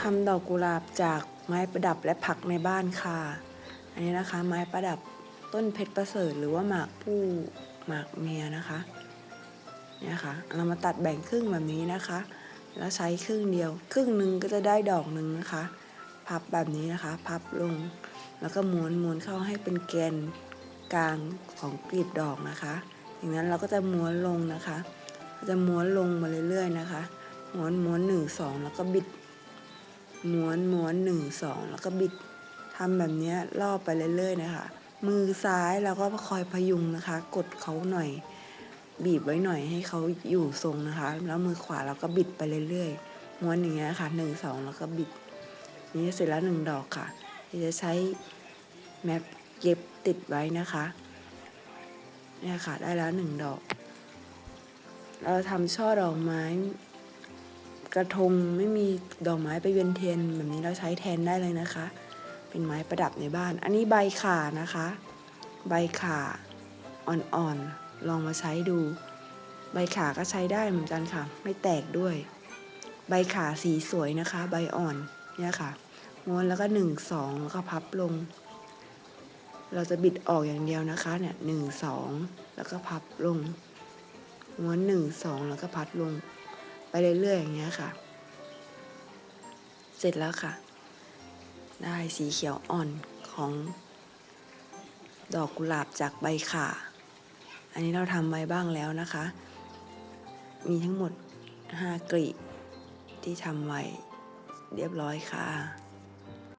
ทำดอกกุหลาบจากไม้ประดับและผักในบ้านค่ะ อันนี้นะคะ ไม้ประดับต้นเพชรประเสริฐหรือว่าหมากผู้หมากเมียนะคะเนี่ยค่ะเรามาตัดแบ่งครึ่งแบบนี้นะคะ แล้วใช้ครึ่งเดียว ครึ่งหนึ่งก็จะได้ดอกหนึ่งนะคะ พับแบบนี้นะคะ พับลง แล้วก็ม้วนม้วนเข้าให้เป็นแกนกลางของกลีบดอกนะคะอย่างนั้นเราก็จะม้วนลงนะคะ จะม้วนลงมาเรื่อยๆนะคะ ม้วนม้วนหนึ่งสองแล้วก็บิด ม้วนม้วนหนึ่งสองแล้วก็บิดทำแบบนี้ยรอบไปเรื่อยๆนะคะ มือซ้ายเราก็คอยพยุงนะคะ กดเขาหน่อย บีบไว้หน่อยให้เขาอยู่ทรงนะคะ แล้วมือขวาเราก็บิดไปเรื่อยๆม้วนอย่างเงี้ยค่ะหนึ่งสองแล้วก็บิด นี่เสร็จแล้วหนึ่งดอกค่ะจะใช้แมปเย็บติดไว้นะคะเนี่ยค่ะได้แล้วหนึ่งดอก เราทำช่อดอกไม้ กระทงไม่มีดอกไม้ไปเวียนเทียนแบบนี้เราใช้แทนได้เลยนะคะ เป็นไม้ประดับในบ้าน อันนี้ใบข่านะคะ ใบข่าอ่อนๆลองมาใช้ดู ใบขาก็ใช้ได้เหมือนกันค่ะ ไม่แตกด้วย ใบขาสีสวยนะคะ ใบอ่อนเนี่ยค่ะม้วนแล้วก็หนึ่งสองแล้วก็พับลง เราจะบิดออกอย่างเดียวนะคะเนี่ยหนึ่งสองแล้วก็พับลงม้วนหนึ่งสองแล้วก็พัดลง ไปเรื่อยๆอย่างเงี้ยค่ะ เสร็จแล้วค่ะ ได้สีเขียวอ่อนของ ดอกกุหลาบจากใบข่า อันนี้เราทำไว้บ้างแล้วนะคะ มีทั้งหมด5กลีบที่ทำไว้เรียบร้อยค่ะ